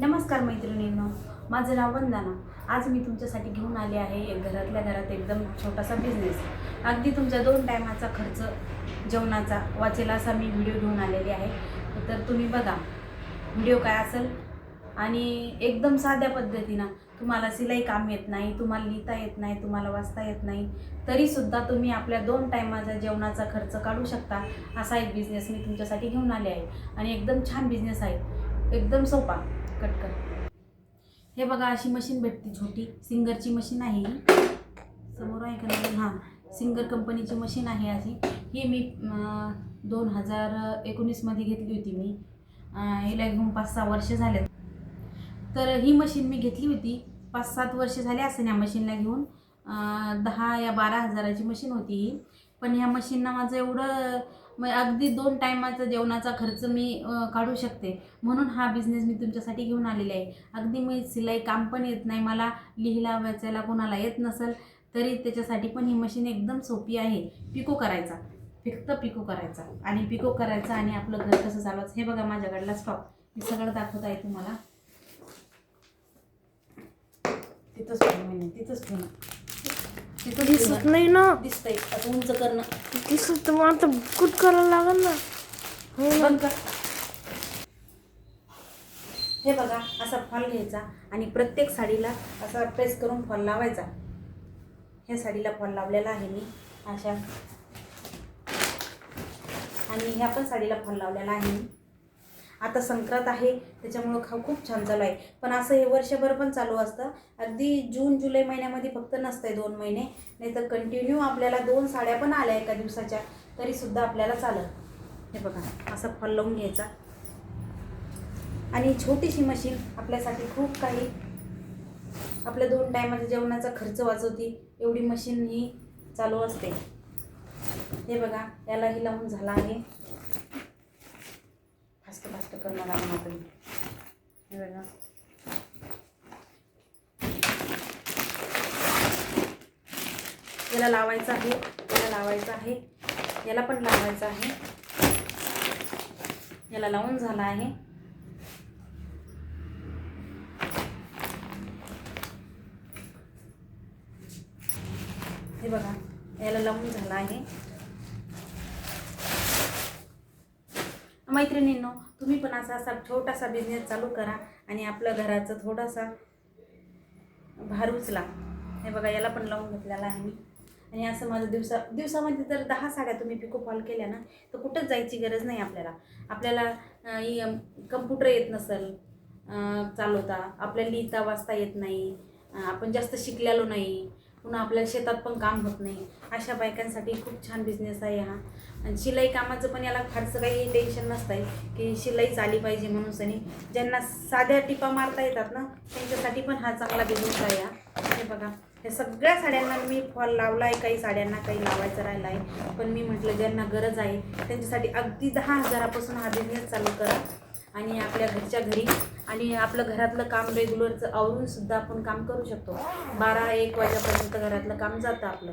नमस्कार मैत्रिणींनो माझं नाव वंदना. आज मी तुमच्यासाठी घेऊन आले आहे एक घरातल्या घरात एकदम छोटासा बिझनेस अगदी तुमच्या दोन टायमाचा खर्च जेवणाचा वाचेल असा मी व्हिडिओ घेऊन आलेली आहे. तर तुम्ही बघा व्हिडिओ काय असेल? आणि एकदम साध्या पद्धतीनं तुम्हाला सिलाई काम येत नाही तुम्हाला लिहिता येत नाही तुम्हाला वाचता येत नाही तरीसुद्धा तुम्ही आपल्या दोन टायमाचा जेवणाचा खर्च काढू शकता असा एक बिझनेस मी तुमच्यासाठी घेऊन आले आहे. आणि एकदम छान बिझनेस आहे. एकदम सोपा. कटकर हे बघा अशी मशीन भेटते छोटी. सिंगरची मशीन आहे ही. समोर आहे का नाही? हां. सिंगर कंपनीची मशीन आहे अशी. ही मी दोन हजार एकोणीसमध्ये घेतली होती मी. हिला घेऊन पाच सहा वर्ष झाले तर ही मशीन मी घेतली होती. पाच सात वर्ष झाले असं या मशीनला घेऊन. दहा या बारा हजाराची मशीन होती ही. पण ह्या मशीननं माझं एवढं मग अगदी दोन टायमाचा जेवणाचा खर्च मी काढू शकते. म्हणून हा बिझनेस मी तुमच्यासाठी घेऊन आलेले आहे. अगदी मी सिलाई काम पण येत नाही. मला लिहिला वाचायला कोणाला येत नसेल तरी त्याच्यासाठी पण ही मशीन एकदम सोपी आहे. पिको करायचा. फक्त पिको करायचा. आणि पिको करायचा आणि आपलं घर कसं चालवायचं हे बघा माझ्याकडला स्टॉक मी सगळं दाखवत आहे तुम्हाला. तिथंच तिथंच दिसत नाही ना. दिसतंय. आता उंच करणं. दिसत मग आता कुठ करायला लागल ना. हो ना. बंद कर. हे बघा असा फॉल घ्यायचा आणि प्रत्येक साडीला असा प्रेस करून फॉल लावायचा. ह्या साडीला फॉल लावलेला आहे मी अशा. आणि ह्या पण साडीला फॉल लावलेला आहे मी. आता संक्रांत आहे त्याच्यामुळं खाऊ खूप छान चालू आहे. पण असं हे वर्षभर पण चालू असतं. अगदी जून जुलै महिन्यामध्ये फक्त नसतंय दोन महिने. नाही तर कंटिन्यू आपल्याला दोन साड्या पण आल्या एका दिवसाच्या तरीसुद्धा आपल्याला चालत हे बघा असा फॉल लावून घ्यायचा. आणि छोटीशी मशीन आपल्यासाठी खूप काही. आपल्या दोन टायमाच्या जेवणाचा खर्च वाचवते एवढी मशीन ही चालू असते. हे बघा यालाही लावून झाला आहे. करणार आहे आपण. हे बघा. याला लावायचं आहे. याला लावायचं आहे. याला पण लावायचं आहे. याला लावून झाला आहे. हे बघा. याला लावून झाला आहे. मैत्रिणींनो तुम्ही पण असा असा छोटासा बिझनेस चालू करा आणि आपलं घराचं थोडासा भार उचला. हे बघा याला पण लावून घेतलेला आहे मी. आणि असं माझं दिवसा दिवसामध्ये जर दहा साड्या तुम्ही पिको फॉल केल्या ना तर कुठंच जायची गरज नाही आपल्याला. आपल्याला कम्प्युटर येत नसेल चालवता. आपल्याला लिहिता वाचता येत नाही. आपण जास्त शिकलेलो नाही. पुन्हा आपल्या शेतात पण काम होत नाही. अशा बायकांसाठी खूप छान बिझनेस आहे हा. आणि शिलाई कामाचं पण याला फारसं काही टेन्शन नसतं आहे की शिलाईच आली पाहिजे म्हणून सनी. ज्यांना साध्या टिपा मारता येतात ना त्यांच्यासाठी पण हा चांगला बिझनेस आहे हा. हे बघा हे सगळ्या साड्यांना मी फॉल लावला आहे काही साड्यांना काही लावायचं राहिला आहे पण मी म्हटलं ज्यांना गरज आहे त्यांच्यासाठी अगदी दहा हजारापासून हा बिझनेस चालू करा. आणि आपल्या घरच्या घरी आणि आपलं घरातलं काम रेग्युलरचं आवरून सुद्धा आपण काम करू शकतो. बारा एक वाजेपर्यंत घरातलं काम जातं आपलं.